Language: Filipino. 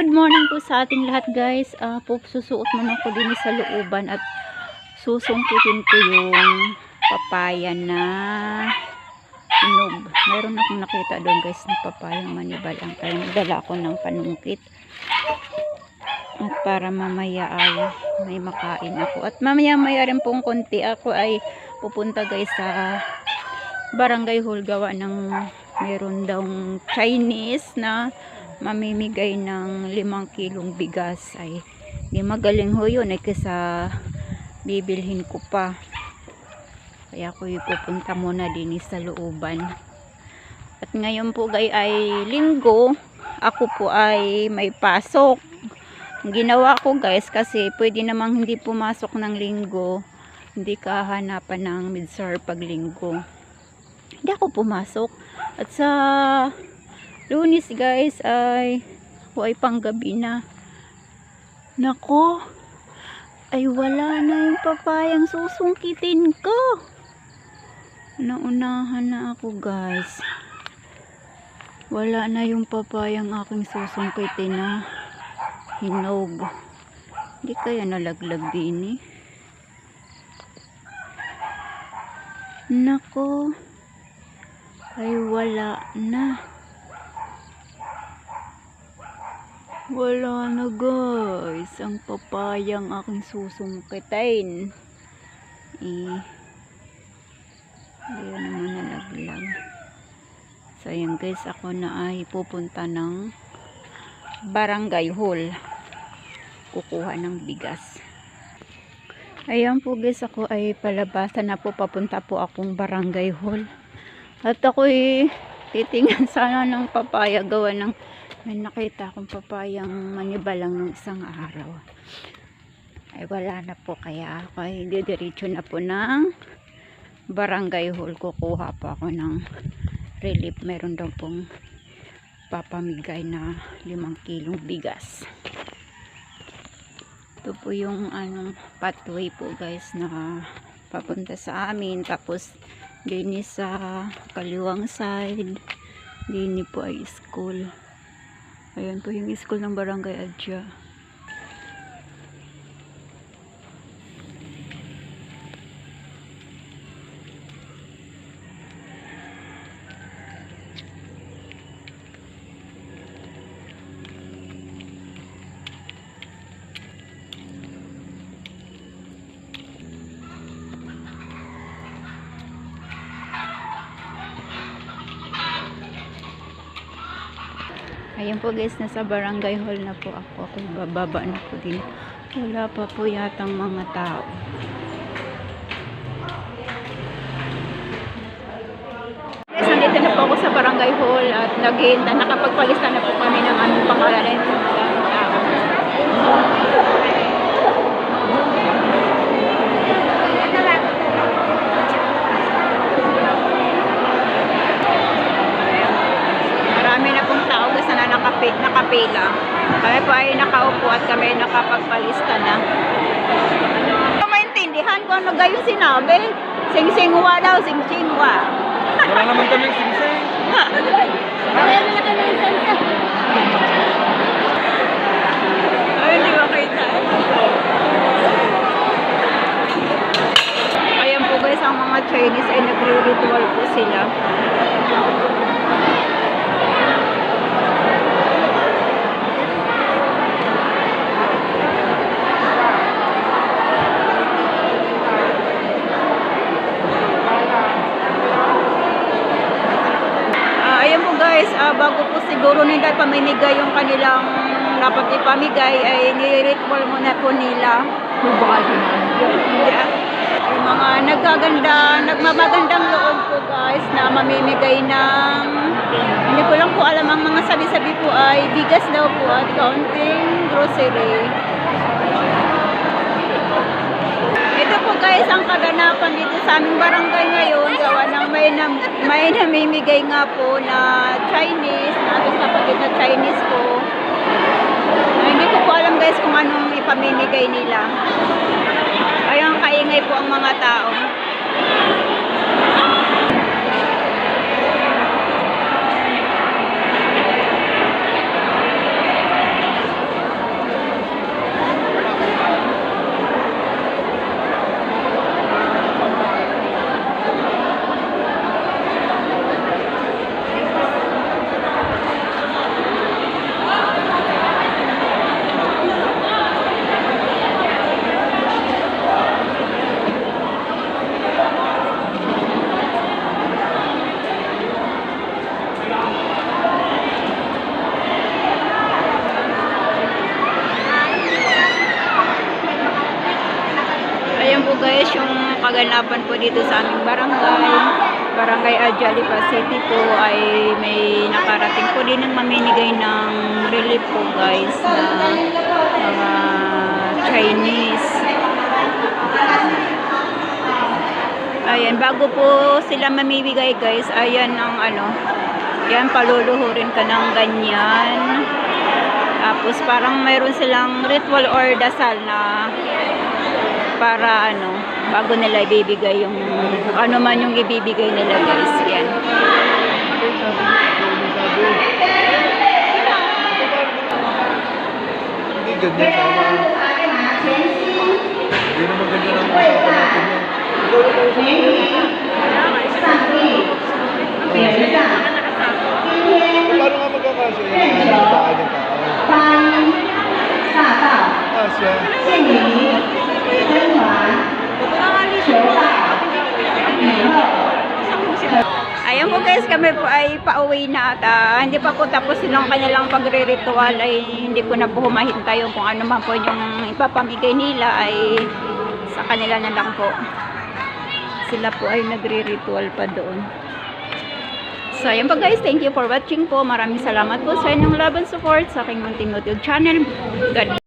Good morning po sa ating lahat guys. Uh, po, susuot muna ako din sa looban at susungkitin ko yung papaya na hinog. Meron akong nakita doon guys na papaya manibalang. Kaya nagdala ako ng panungkit. At para mamaya ay may makain ako. At mamaya maya rin pong konti ako ay pupunta guys sa barangay hall gawa ng meron daw Chinese na mamimigay ng limang kilong bigas. Ay di magaling ho yun eh kasi bibilhin ko pa. Kaya ako ipupunta muna din sa looban. At ngayon po gay ay linggo ako po ay may pasok. Ang ginawa ko guys kasi pwede namang hindi pumasok ng linggo hindi ka hanapan ng midsar pag linggo. Hindi ako pumasok. At sa lunis guys ay ako ay panggabi na. Nako ay wala na yung papayang susungkitin ko. Naunahan na ako guys. Wala na yung papayang aking susungkitin na hinog hindi kaya nalaglag din eh. Nako ay wala na Wala na guys. Ang papayang aking susungkitin. Eh. Hindi naman nalaglag. So ayan guys. Ako na ay pupunta ng barangay hall. Kukuha ng bigas. Ayan po guys. Ako ay palabasan na po. Papunta po akong barangay hall. At ako ay titingnan sana ng papaya gawa ng may nakita akong papayang manibalang nung isang araw. Ay wala na po. Kaya ako ay didiretso na po ng barangay hall. Kukuha po ako ng relief. Meron daw pong papamigay na limang kilong bigas. Ito po yung anong pathway po guys na papunta sa amin. Tapos din sa kaliwang side din po ay school Ayan po yung school ng Barangay Adja. Ayan po guys, nasa barangay hall na po ako. Ako bababa na po din. Wala pa po yatang mga tao. Guys, nandito na po ako sa barangay hall at naghihintay, nakapagpalista na po kami ng aming pangalan ng mga tao. Marami na pong tao kasi na nakapi, nakapila. Kami po ay nakaupo at kami ay nakapagpalista na. Hindi ko maintindihan kung ano gayon sinabi. Sing-singwa daw, sing-singwa. Wala naman kaming singsing. Ay, hindi makita. Ayan po guys, ang mga Chinese ay nagre-ritual po sila. Ah, ayan po guys, ah, bago po siguro nila pamimigay yung kanilang dapat ipamigay ay nire-ritual muna po nila. Yeah. Yung mga nagaganda, nagmamagandang loob po guys na mamimigay ng hindi ko lang po alam ang mga sabi-sabi po ay bigas daw po at kaunting grocery. Ito po guys ang kaganapan dito sa aming barangay ngayon. Gawa ng may, na, may namimigay nga po na Chinese, na ating kapatid na Chinese po. Na hindi ko po alam guys kung anong ipamimigay nila. Ayun, kaingay po ang mga tao. Kaganapan po dito sa aming barangay. Barangay Ajalipa City po ay may nakarating po din ng maminigay ng relief po guys na mga Chinese. Ayan, bago po sila mamimigay guys, ayan ang ano, yan paluluhurin ka ng ganyan. Tapos parang mayroon silang ritual or dasal na para ano, bago nila ibibigay yung ano man yung ibibigay nila guys. Yan. Hindi naman ganyan ang usapan natin yan. Paano nga magkakasya yan? Ang baka ng tao. Kasya. Ayan po guys, kami po ay pauwi na at ah, hindi pa po tapos yung kanilang pagre-ritual ay hindi ko na po humahintay yung kung ano man po yung ipapamigay nila ay sa kanila na lang po. Sila po ay nagre-ritual pa doon. So, ayan po guys. Thank you for watching po. Maraming salamat po sa inyong love and support sa aking munting YouTube channel. God